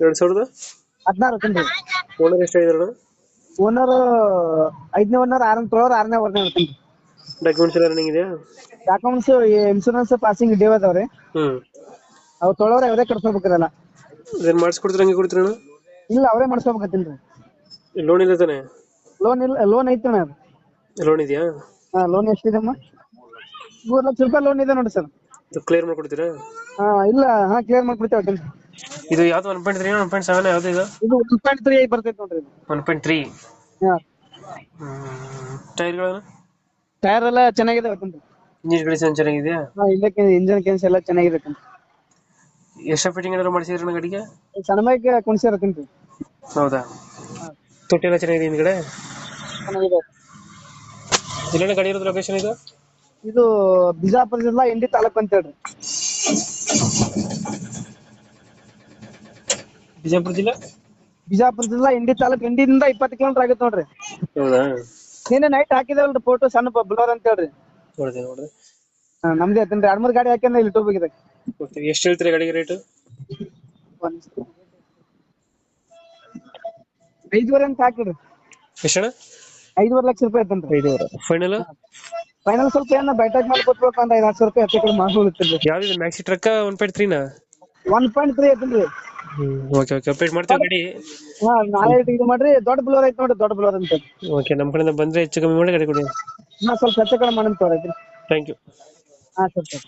ಎರಡು ಸಾವಿರದ? ಹದಿನಾರು ತಿಂಡಿ. ಓನರ್ ಎಷ್ಟಾಗಿದಾರಣ ಓನರ್ ಐದನೇ ಓನರ್ ಆರನೇ ತೊಳೋರ್ ಆರನೇ ಓನರ್ ತಿಂಡಿ ಡಾಕ್ಯುಮೆಂಟ್ಸ್ ಎಲ್ಲ ರನ್ನಿಂಗ್ ಇದೆಯಾ? ಡಾಕ್ಯುಮೆಂಟ್ಸ್ ಇನ್ಶೂರೆನ್ಸ್ ಪಾಸಿಂಗ್ ಡೇವ್ ಅದಾವ್ರಿ. ಹ್ಞೂ ಅವ್ ತೊಳೋರ್ ಅವರೇ ಕಟ್ಸ್ಕೊಬೇಕ್ರಲ್ಲ. ಅದೇನು ಮಾಡಿಸ್ಕೊಡ್ತೀರ ಹಂಗೆ ಕೊಡ್ತೀರಣ್ಣ ಇಲ್ಲ ಅವರೇ ಮಾಡ್ಸ್ಕೊಬೇಕತ್ತೇನ್ರಿ. ಲೋನ್ ಇಲ್ಲ ತಾನೆ? ಲೋನ್ ಇಲ್ಲ ಲೋನ್ ಐತಿ ಅಣ್ಣ ಅದು. ಲೋನ್ ಇದೆಯಾ? ಹಾ ಲೋನ್ ಎಷ್ಟಿದೆಮ್ಮ? ಮೂರ್ ಲಕ್ಷ ರೂಪಾಯಿ ಲೋನ್ ಇದೆ ನೋಡಿ ಸರ್. ಕ್ಲಿಯರ್ ಮಾಡ್ಕೊಡ್ತೀರಾ? ಹಾ ಇಲ್ಲ ಹಾ ಕ್ಲಿಯರ್ ಮಾಡ್ಕೊಡ್ತೇವೆ ಇದು ಯಾವ್ದು one point three one point seven ಯಾವ್ದು ಇದು? ಇದು ಒನ್ ಪಾಯಿಂಟ್ ತ್ರೀ ಐದು ಬರ್ತೈತೆ ನೋಡ್ರಿ ಇದು. ಒನ್ ಪಾಯಿಂಟ್ ತ್ರೀ ಹಾ. ಟೈರ್ಗಳನ್ನು? ಟೈರ್ ಎಲ್ಲ ಚೆನ್ನಾಗಿದೆ ಅಂತ ಇಂಜಿನ್ ಕಂಡೀಷನ್ ಚೆನ್ನಾಗಿದೆಯಾ? ಹಾ ಇಲ್ಲಕ್ಕೆ ಇಂಜಿನ್ ಕೆನ್ಸ್ ಎಲ್ಲ ಚೆನ್ನಾಗಿದೆ ಅತ್ತೇನ್ರಿ ಎಷ್ಟ ಫಿಟ್ಟಿಂಗ್ ಏನಾದ್ರು ಮಾಡಿಸಿದ್ರಣ್ಣ ಗಾಡಿಗೆ? ಸಣ್ಣ ಬೈಕ್ ಕುಣಿಸಿರತ್ತೀನಿ ಹೌದಾ? ತೊಟ್ಟಿ ಎಲ್ಲ ಚೆನ್ನಾಗಿದೆ ಹಿಂದ್ಗಡೆ? ಚೆನ್ನಾಗಿದೆ. ಎಲ್ಲೆಲ್ಲ ಗಾಡಿ ಇರೋದು ಲೊಕೇಶನ್ ಇದು? ಇದು ಬಿಜಾಪುರ ಜಿಲ್ಲಾ ಇಂಡಿ ತಾಲೂಕ್ ಅಂತ ಹೇಳ್ರಿ. ಬಿಜಾಪುರ ಜಿಲ್ಲಾ ಬಿಜಾಪುರ ಜಿಲ್ಲಾ ಇಂಡಿ ತಾಲೂಕ್ ಇಂಡಿಯಿಂದ ಇಪ್ಪತ್ತು ಕಿಲೋಮೀಟರ್ ಆಗುತ್ತೆ ನೋಡ್ರಿ. ಹೌದಾ? ನಿನ್ನೆ ನೈಟ್ ಹಾಕಿದೇವಲ್ರಿ ಫೋಟೋ ಸಣ್ಣ ಬ್ಲೋರ್ ಅಂತ ಹೇಳ್ರಿ. ನೋಡಿದೆ ನೋಡ್ರಿ ಹಾ, ನಮ್ದೇ ಐತೇನ್ರಿ ಎರಡ್ ಮೂರ್ ಗಾಡಿ ಹಾಕ್ಯಾರ ಇಲ್ಲಿ ಇದೆ ಓಕೆ ಎಷ್ಟು ಹೇಳ್ತೀರಿ ಗಾಡಿಗೆ ರೇಟ್ ಐದುವರೆ ಅಂತ ಹಾಕಿಡ್ರಿ ಎಷ್ಟಣ್ಣ? ಐದುವರೆ ಲಕ್ಷ ರೂಪಾಯಿ ಐತೇನ್ರಿ ಐದುವರೆ. ಫೈನಲ್ ಫೈನಲ್ ಸ್ವಲ್ಪ ಏನ ಬೈಟಾಕ್ ಮಾಡಿ ಕೊಟ್ಬೇಕು ಅಂತ ಐದು ಹತ್ತು ಸಾವಿರ ರೂಪಾಯಿ ಹೆಚ್ಚು ಕಡಿಮೆ ಮಾಡ್ಕೊಳ್ತಿದ್ರಿ ಯಾವ್ದು ಮ್ಯಾಕ್ಸಿ ಟ್ರಕ್ ಒನ್ ಪಾಯಿಂಟ್ ತ್ರೀನಾ ಒನ್ ಪಾಯಿಂಟ್ ತ್ರೀ ಐತೇನ್ರಿ. ಓಕೆ ಓಕೆ ಅಪ್ಡೇಟ್ ಮಾಡ್ತೀವಿ ಗಾಡಿ. ಹಾ ನಾಳೆ ಇದು ಮಾಡ್ರಿ ದೊಡ್ಡ ಬ್ಲೋರ್ ಐತಿ ನೋಡ್ರಿ ದೊಡ್ಡ ಬ್ಲೋರ್ ಅಂತ ಓಕೆ ನಮ್ಮ ಕಡೆಯಿಂದ ಬಂದ್ರೆ ಹೆಚ್ಚು ಕಮ್ಮಿ ಮಾಡಿ ಗಾಡಿ ಕೊಡಿ. ಹಾ ಸ್ವಲ್ಪ ಹೆಚ್ಚು ಕಡಿಮೆ ಮಾಡಂತ ತಗೋರಿ ಥ್ಯಾಂಕ್ ಯು ಹಾ ಸರಿ ಸರ್.